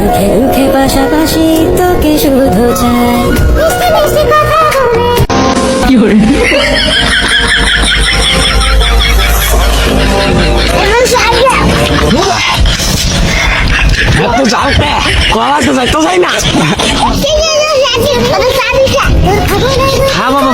চোখে মুখে পাশাপাশি তোকে শুধু চাই। কি করে হ্যাঁ, তো যাও হ্যাঁ, কলা না। হ্যাঁ বাবা